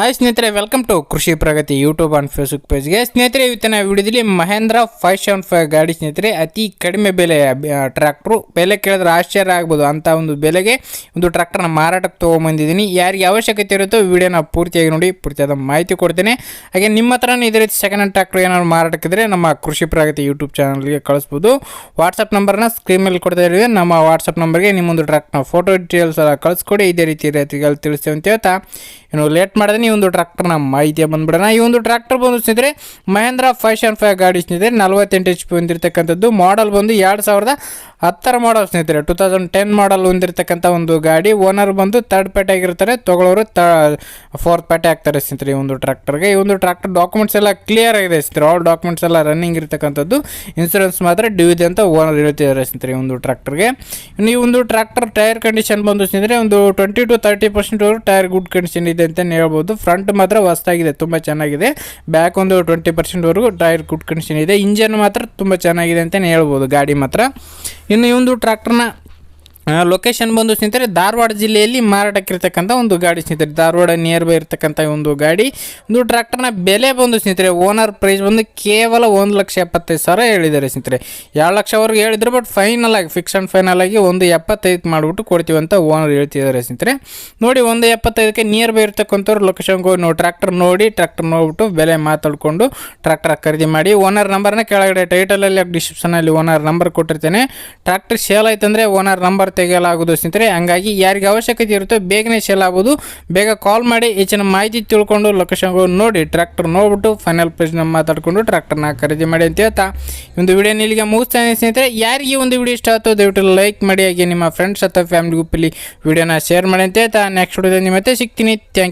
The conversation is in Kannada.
ಹಾಯ್ ಸ್ನೇಹಿತರೆ welcome to Krishi Pragati YouTube and Facebook ಪೇಜ್ಗೆ ಸ್ನೇಹಿತರೆ, ಇವತ್ತಿನ ವಿಡಿಯೋದಲ್ಲಿ ಮಹೇಂದ್ರ ಫೈವ್ ಸೆವೆನ್ ಫೈವ್ ಗಾಡಿ ಸ್ನೇಹಿತರೆ, ಅತಿ ಕಡಿಮೆ ಬೆಲೆಯ ಟ್ರ್ಯಾಕ್ಟ್ರು ಬೆಲೆ ಕೇಳಿದ್ರೆ ಆಶ್ಚರ್ಯ ಆಗ್ಬೋದು. ಅಂಥ ಒಂದು ಬೆಲೆಗೆ ಒಂದು ಟ್ರ್ಯಾಕ್ಟರ್ನ ಮಾರಾಟಕ್ಕೆ ತೊಗೊಂಬಂದಿದ್ದೀನಿ. ಯಾರಿಗೆ ಅವಶ್ಯಕತೆ ಇರುತ್ತೋ ವಿಡಿಯೋನ ಪೂರ್ತಿಯಾಗಿ ನೋಡಿ, ಪೂರ್ತಿಯಾದ ಮಾಹಿತಿ ಕೊಡ್ತೇನೆ. ಹಾಗೆ ನಿಮ್ಮ ಹತ್ರನೇ ಇದೇ ರೀತಿ ಸೆಕೆಂಡ್ ಹ್ಯಾಂಡ್ ಟ್ರ್ಯಾಕ್ಟ್ರ್ ಏನಾದ್ರು ಮಾರಾಟಕ್ಕಿದ್ರೆ ನಮ್ಮ ಕೃಷಿ ಪ್ರಗತಿ ಯೂಟ್ಯೂಬ್ ಚಾನಲ್ಗೆ ಕಳಿಸ್ಬೋದು. ವಾಟ್ಸಪ್ ನಂಬರ್ನ ಸ್ಕ್ರೀನ್ ಮೇಲೆ ಕೊಡ್ತಾ ಇದ್ದೀವಿ. ನಮ್ಮ ವಾಟ್ಸಪ್ ನಂಬರ್ಗೆ ನಿಮ್ಮೊಂದು ಟ್ರ್ಯಾಕ್ಟ್ನ ಫೋಟೋ ಡೀಟೇಲ್ಸ್ ಎಲ್ಲ ಕಳಿಸ್ಕೊಡಿ. ಇದೇ ರೀತಿ ರೈತರಿಗೆ ತಿಳಿಸ್ತೇವೆ ಅಂತ ಹೇಳ್ತಾ. ಇನ್ನು ಲೇಟ್ ಮಾಡಿದ್ರೆ ಈ ಒಂದು ಟ್ರ್ಯಾಕ್ಟರ್ನ ಮಾಹಿತಿ ಬಂದ್ಬಿಡೋಣ. ಈ ಒಂದು ಟ್ರ್ಯಾಕ್ಟರ್ ಬಂದು ಸ್ನೇಹಿತರೆ, ಮಹೇಂದ್ರ ಫೈವ್ ಸೆವೆನ್ ಫೈವ್ ಗಾಡಿ ಸ್ನೇಹಿತರೆ, ನಲವತ್ತೆಂಟು ಎಚ್ ಪಿ ಹೊಂದಿರತಕ್ಕಂಥದ್ದು ಮಾಡಲ್ ಬಂದು ಎರಡು ಸಾವಿರದ ಹತ್ತರ ಮಾಡಲ್ ಸ್ನೇಹಿತರೆ ಟೂ ತೌಸಂಡ್ ಟೆನ್ ಮಾಡಲ್ ಹೊಂದಿರತಕ್ಕಂಥ ಒಂದು ಗಾಡಿ ಓನರ್ ಬಂದು ತರ್ಡ್ ಪೇಟೆ ಆಗಿರ್ತಾರೆ, ತೊಗೊಳೋರು ತ ಫೋರ್ತ್ ಪೇಟೆ ಆಗ್ತಾರೆ ಸ್ನೇಹಿತರೆ ಈ ಒಂದು ಟ್ರ್ಯಾಕ್ಟರ್ಗೆ ಈ ಒಂದು ಟ್ರ್ಯಾಕ್ಟರ್ ಡಾಕ್ಯುಮೆಂಟ್ಸ್ ಎಲ್ಲ ಕ್ಲಿಯರ್ ಆಗಿದೆ ಸ್ನೇಹಿತರೆ ಆಲ್ ಡಾಕ್ಯುಮೆಂಟ್ಸ್ ಎಲ್ಲ ರನ್ನಿಂಗ್ ಇರತಕ್ಕಂಥದ್ದು. ಇನ್ಸೂರೆನ್ಸ್ ಮಾತ್ರ ಡ್ಯೂ ಇದೆ ಅಂತ ಓನರ್ ಹೇಳ್ತಿದ್ದಾರೆ ಸ್ನೇಹಿತರೆ ಈ ಒಂದು ಟ್ರ್ಯಾಕ್ಟರ್ಗೆ ಈ ಒಂದು ಟ್ರ್ಯಾಕ್ಟರ್ ಟೈರ್ ಕಂಡೀಷನ್ ಬಂದು ಸ್ನೇಹಿತರೆ, ಒಂದು ಟ್ವೆಂಟಿ ಟು ತರ್ಟಿ ಪರ್ಸೆಂಟ್ವರೆಗೂ ಟೈರ್ ಗುಡ್ ಕಂಡೀಷನ್ ಇದೆ ಅಂತಲೇ ಹೇಳ್ಬೋದು. ಫ್ರಂಟ್ ಮಾತ್ರ ಹೊಸ್ದಾಗಿದೆ, ತುಂಬ ಚೆನ್ನಾಗಿದೆ. ಬ್ಯಾಕ್ ಒಂದು ಟ್ವೆಂಟಿ ಪರ್ಸೆಂಟ್ವರೆಗೂ ಟೈರ್ ಗುಡ್ ಕಂಡೀಷನ್ ಇದೆ. ಇಂಜನ್ ಮಾತ್ರ ತುಂಬ ಚೆನ್ನಾಗಿದೆ ಅಂತಲೇ ಹೇಳ್ಬೋದು, ಗಾಡಿ ಮಾತ್ರ. ಇನ್ನು ಈ ಒಂದು ಟ್ರ್ಯಾಕ್ಟರ್ನ ಲೊಕೇಶನ್ ಬಂದು ಸ್ನೇಹಿತರೆ, ಧಾರವಾಡ ಜಿಲ್ಲೆಯಲ್ಲಿ ಮಾರಾಟಕ್ಕಿರ್ತಕ್ಕಂಥ ಒಂದು ಗಾಡಿ ಸ್ನೇಹಿತರೆ. ಧಾರವಾಡ ನಿಯರ್ ಬೈ ಇರ್ತಕ್ಕಂಥ ಒಂದು ಗಾಡಿ. ಒಂದು ಟ್ರ್ಯಾಕ್ಟರ್ನ ಬೆಲೆ ಬಂದು ಸ್ನೇಹಿತರೆ ಓನರ್ ಪ್ರೈಸ್ ಬಂದು ಕೇವಲ ಒಂದು ಲಕ್ಷ ಎಪ್ಪತ್ತೈದು ಸಾವಿರ ಹೇಳಿದ್ದಾರೆ ಸ್ನೇಹಿತರೆ. ಎರಡು ಲಕ್ಷವರೆಗೆ ಹೇಳಿದ್ರು ಬಟ್ ಫೈನಲ್ ಆಗಿ ಫಿಕ್ಸ್ ಆ್ಯಂಡ್ ಫೈನಲ್ ಆಗಿ ಒಂದು ಎಪ್ಪತ್ತೈದು ಮಾಡಿಬಿಟ್ಟು ಕೊಡ್ತೀವಿ ಅಂತ ಓನರ್ ಹೇಳ್ತಿದ್ದಾರೆ ಸ್ನೇಹಿತರೆ. ನೋಡಿ, ಒಂದು ಎಪ್ಪತ್ತೈದಕ್ಕೆ ನಿಯರ್ ಬೈ ಇರ್ತಕ್ಕಂಥವ್ರು ಲೊಕೇಶನ್ಗೆ ಹೋಗಿ ನೋಡಿ ಟ್ರ್ಯಾಕ್ಟರ್ ನೋಡಿ ಟ್ರ್ಯಾಕ್ಟರ್ ನೋಡ್ಬಿಟ್ಟು ಬೆಲೆ ಮಾತಾಡಿಕೊಂಡು ಟ್ರ್ಯಾಕ್ಟರ್ ಖರೀದಿ ಮಾಡಿ ಓನರ್ ನಂಬರ್ನ ಕೆಳಗಡೆ ಟೈಟಲಲ್ಲಿ ಡಿಸ್ಕ್ರಿಪ್ಷನಲ್ಲಿ ಓನರ್ ನಂಬರ್ ಕೊಟ್ಟಿರ್ತೇನೆ. ಟ್ರ್ಯಾಕ್ಟರ್ ಸೇಲ್ ಆಯ್ತಂದರೆ ಓನರ್ ನಂಬರ್ ತೆಗೆಯಲಾಗೋದು ಸ್ನೇಹಿತರೆ. ಹಂಗಾಗಿ ಯಾರಿಗೆ ಅವಶ್ಯಕತೆ ಇರುತ್ತೋ ಬೇಗನೆ ಸೇಲ್ ಆಗ್ಬೋದು. ಬೇಗ ಕಾಲ್ ಮಾಡಿ ಹೆಚ್ಚಿನ ಮಾಹಿತಿ ತಿಳ್ಕೊಂಡು ಲೊಕೇಶನ್ ನೋಡಿ ಟ್ರ್ಯಾಕ್ಟರ್ ನೋಡ್ಬಿಟ್ಟು ಫೈನಲ್ ಪ್ರೈಸ್ನ ಮಾತಾಡಿಕೊಂಡು ಟ್ರ್ಯಾಕ್ಟರ್ನ ಖರೀದಿ ಮಾಡಿ ಅಂತ ಹೇಳ್ತಾ. ಒಂದು ವಿಡಿಯೋ ಇಲ್ಲಿಗೆ ಮುಗಿಸ್ತಾನೆ ಸ್ನೇಹಿತರೆ. ಯಾರಿಗೆ ಒಂದು ವಿಡಿಯೋ ಇಷ್ಟ ಆಯ್ತು ದಯವಿಟ್ಟು ಲೈಕ್ ಮಾಡಿ, ಹಾಗೆ ನಿಮ್ಮ ಫ್ರೆಂಡ್ಸ್ ಅಥವಾ ಫ್ಯಾಮಿಲಿ ಗ್ರೂಪಲ್ಲಿ ವಿಡಿಯೋನ ಶೇರ್ ಮಾಡಿ ಅಂತ ಹೇಳ್ತಾ. ನೆಕ್ಸ್ಟ್ ವಿಡಿಯೋದಲ್ಲಿ ಮತ್ತೆ ಸಿಗ್ತೀನಿ. ಥ್ಯಾಂಕ್